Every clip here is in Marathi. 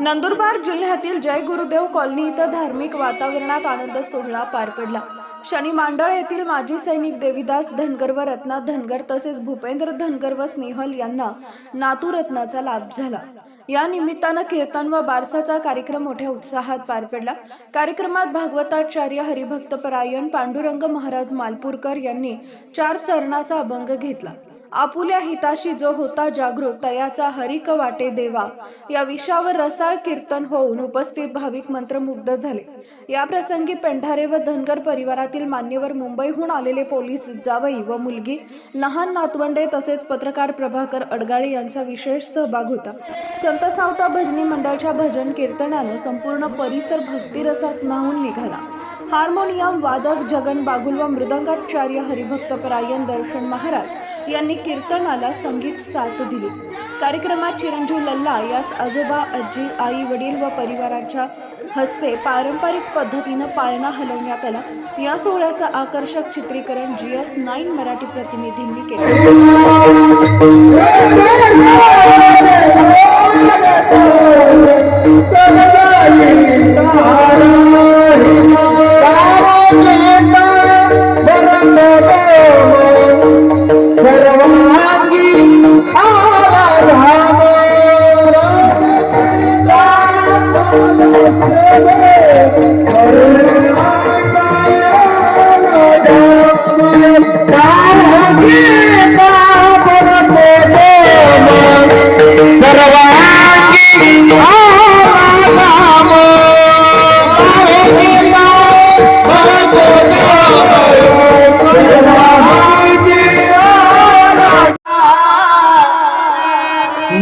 नंदुरबार जिल्ह्यातील जय गुरुदेव कॉलनी इथं धार्मिक वातावरणात आनंद सोहळा पार पडला. शनी मांडळ येथील माजी सैनिक देविदास धनगर व रत्ना धनगर तसेच भूपेंद्र धनगर व स्नेहल यांना नातूरत्नाचा लाभ झाला. या निमित्तानं कीर्तन व बारसाचा कार्यक्रम मोठ्या उत्साहात पार पडला. कार्यक्रमात भागवताचार्य हरिभक्तपरायण पांडुरंग महाराज मालपूरकर यांनी चार चरणाचा अभंग घेतला. आपुल्या हिताशी जो होता जागृत तयाचा हरिक वाटे देवा. या विषयावर रसाळ कीर्तन होऊन उपस्थित भाविक मंत्रमुग्ध झाले. या प्रसंगी पेंढारे व धनगर परिवारातील मान्यवर मुंबईहून आलेले पोलीस जावई व मुलगी लहान नातवंडे तसेच पत्रकार प्रभाकर अडगाळे यांचा विशेष सहभाग होता. संत सावता भजनी मंडळाच्या भजन कीर्तनानं संपूर्ण परिसर भक्तिरसात न्हावून निघाला. हार्मोनियम वादक जगन बागुल व मृदंगाचार्य हरिभक्त परायण दर्शन महाराज यांनी कीर्तनाला संगीत साथ दिली. कार्यक्रमात चिरंजीव लल्ला यास आजोबा आजी आई वडील व परिवाराच्या हस्ते पारंपरिक पद्धतीनं पाळणा हलवण्यात आला. या सोहळ्याचं आकर्षक चित्रीकरण जी एस नाईन मराठी प्रतिनिधींनी केलं.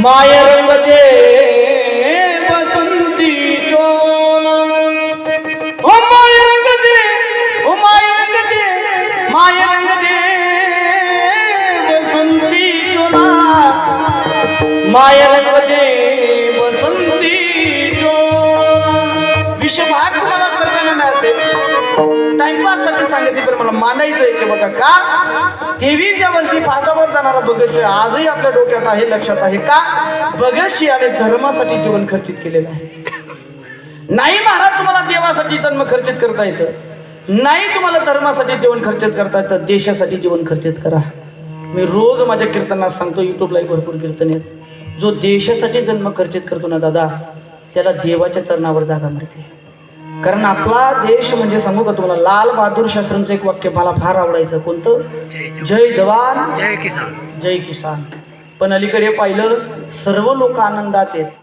মায়ের মধ্যে বসন্তি ও মায়ের গদে ও মায়ের গদে মায়ের গদে বসন্তি চোলা মায়ের टाइमपाससाठी सांगितली तर मला मानायचं आहे की बघा का? तेवीसच्या वर्षी फासावर जाणारा भगतसिंह आजही आपल्या डोक्यात आहे लक्षात आहे का? भगतसिंहाने धर्मासाठी जीवन खर्चित केलेलं आहे. नाही महाराज तुम्हाला देवासाठी जन्म खर्चित करता येतं. नाही तुम्हाला धर्मासाठी जीवन खर्चित करता येतं देशासाठी जीवन खर्चित करा. मी रोज माझ्या कीर्तनात सांगतो युट्यूबला भरपूर कीर्तन आहेत. जो देशासाठी जन्म खर्चित करतो ना दादा त्याला देवाच्या चरणावर जागा मिळते. कारण आपला देश म्हणजे सांगू का तुम्हाला लाल बहादूर शास्त्रींचं एक वाक्य मला फार आवडायचं. कोणतं? जय जवान जय किसान. जय किसान. पण अलीकडे पाहिलं सर्व लोक आनंदात आहेत.